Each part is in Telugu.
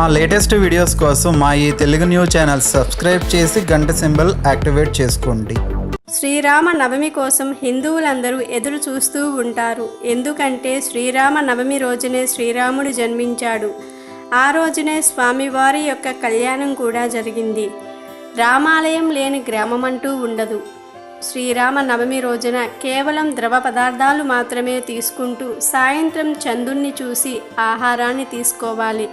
మా లేటెస్ట్ వీడియోస్ కోసం మా ఈ తెలుగు న్యూస్ ఛానల్ సబ్స్క్రైబ్ చేసి గంట సింబల్ యాక్టివేట్ చేసుకోండి. శ్రీరామ నవమి కోసం హిందువులందరూ ఎదురు చూస్తూ ఉంటారు. ఎందుకంటే శ్రీరామ నవమి రోజునే శ్రీరాముడు జన్మించాడు. ఆ రోజునే స్వామివారి యొక్క కళ్యాణం కూడా జరిగింది. రామాలయం లేని గ్రామం అంటూ ఉండదు. శ్రీరామ నవమి రోజున కేవలం ద్రవ పదార్థాలు మాత్రమే తీసుకుంటూ సాయంత్రం చందుణ్ణి చూసి ఆహారాన్ని తీసుకోవాలి.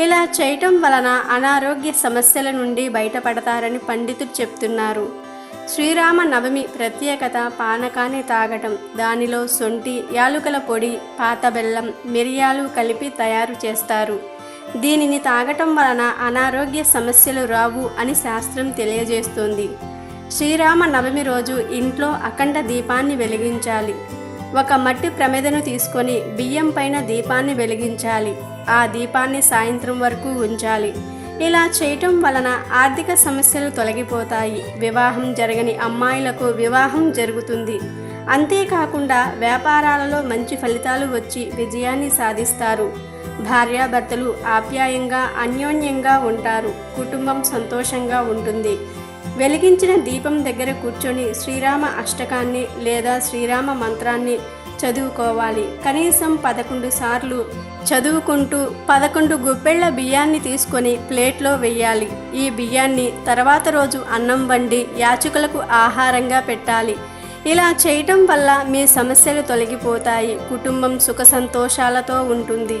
ఇలా చేయటం వలన అనారోగ్య సమస్యల నుండి బయటపడతారని పండితులు చెప్తున్నారు. శ్రీరామ నవమి ప్రత్యేకత పానకాన్ని తాగటం దానిలో సొంటి యాలుకల పొడి పాత బెల్లం మిరియాలు కలిపి తయారు చేస్తారు. దీనిని తాగటం వలన అనారోగ్య సమస్యలు రావు అని శాస్త్రం తెలియజేస్తుంది. శ్రీరామ నవమి రోజు ఇంట్లో అఖండ దీపాన్ని వెలిగించాలి. ఒక మట్టి ప్రమిదను తీసుకొని బియ్యం పైన దీపాన్ని వెలిగించాలి. ఆ దీపాన్ని సాయంత్రం వరకు ఉంచాలి. ఇలా చేయటం వలన ఆర్థిక సమస్యలు తొలగిపోతాయి. వివాహం జరగని అమ్మాయిలకు వివాహం జరుగుతుంది. అంతేకాకుండా వ్యాపారాలలో మంచి ఫలితాలు వచ్చి విజయాన్ని సాధిస్తారు. భార్యాభర్తలు ఆప్యాయంగా అన్యోన్యంగా ఉంటారు. కుటుంబం సంతోషంగా ఉంటుంది. వెలిగించిన దీపం దగ్గర కూర్చొని శ్రీరామ అష్టకాన్ని లేదా శ్రీరామ మంత్రాన్ని చదువుకోవాలి. కనీసం పదకొండు సార్లు చదువుకుంటూ పదకొండు గుప్పెళ్ళ బియ్యాన్ని తీసుకొని ప్లేట్లో వెయ్యాలి. ఈ బియ్యాన్ని తర్వాత రోజు అన్నం వండి యాచకులకు ఆహారంగా పెట్టాలి. ఇలా చేయటం వల్ల మీ సమస్యలు తొలగిపోతాయి. కుటుంబం సుఖ సంతోషాలతో ఉంటుంది.